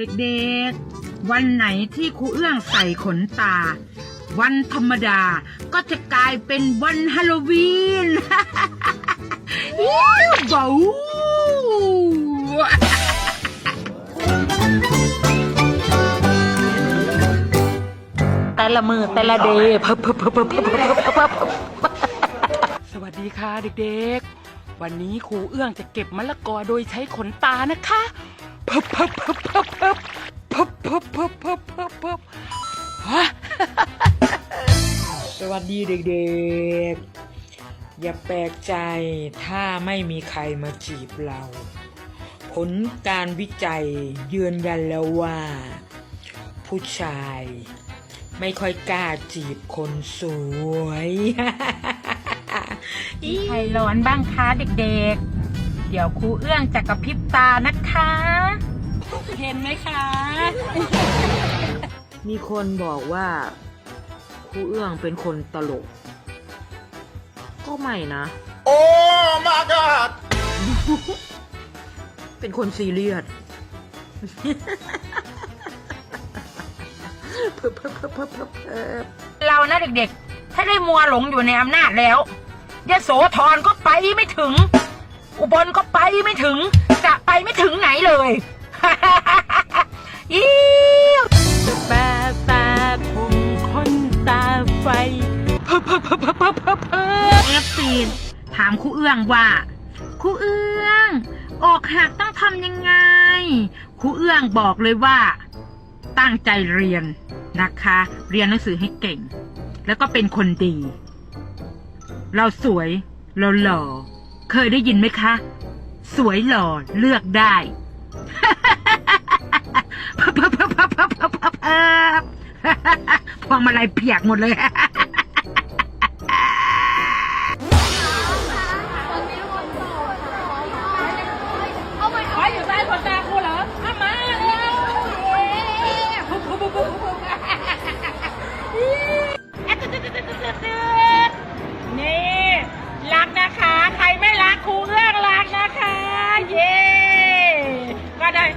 เด็กๆ วันไหนที่ครูเอื้องใส่ขนตา วันธรรมดาก็จะกลายเป็นวันฮาโลวีนอิ๊วเบาแต่ละมือแต่ละเดย์พับพับพับพับพับพับสวัสดีค่ะเด็กๆ วันนี้ครูเอื้องจะเก็บมะละกอโดยใช้ขนตานะคะ พับพับพับพับพับพับพับพับพับพับพับสวัสดีเด็กๆ อย่าแปลกใจถ้าไม่มีใครมาจีบเรา ผลการวิจัยยืนยันแล้วว่า ผู้ชายไม่ค่อยกล้าจีบคนสวยใครร้อนบ้างคะเด็กๆ เดี๋ยวครูเอื้องจะกระพริบตานะคะ เห็นไหมคะ มีคนบอกว่าครูเอื้องเป็นคนตลก ก็ไม่นะ Oh my god! เป็นคนซีเรียสเพิ่มเพิ่มเพิ่มเพิ่มเพิ่มเพิ่มเรานะเด็กๆ ถ้าได้มัวหลงอยู่ในอำนาจแล้วยโสธรก็ไปไม่ถึง อุบลก็ไปไม่ถึง จะไปไม่ถึงไหนเลย อิ๊วแปะแปะผมคนตาไฟพับพับพับพับพับพับพับเอฟซีถามครูเอื้องว่าครูเอื้อง อกหักต้องทำยังไงครูเอื้องบอกเลยว่า ตั้งใจเรียนนะคะ เรียนหนังสือให้เก่ง แล้วก็เป็นคนดี เราสวย เราหล่อ เคยได้ยินไหมคะ สวยหล่อเลือกได้ พับพับพับพับพับพับพวงมาลัยเบียกหมดเลย qua đây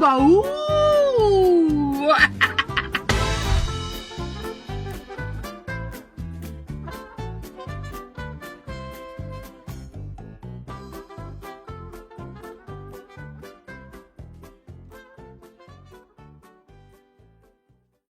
Bấu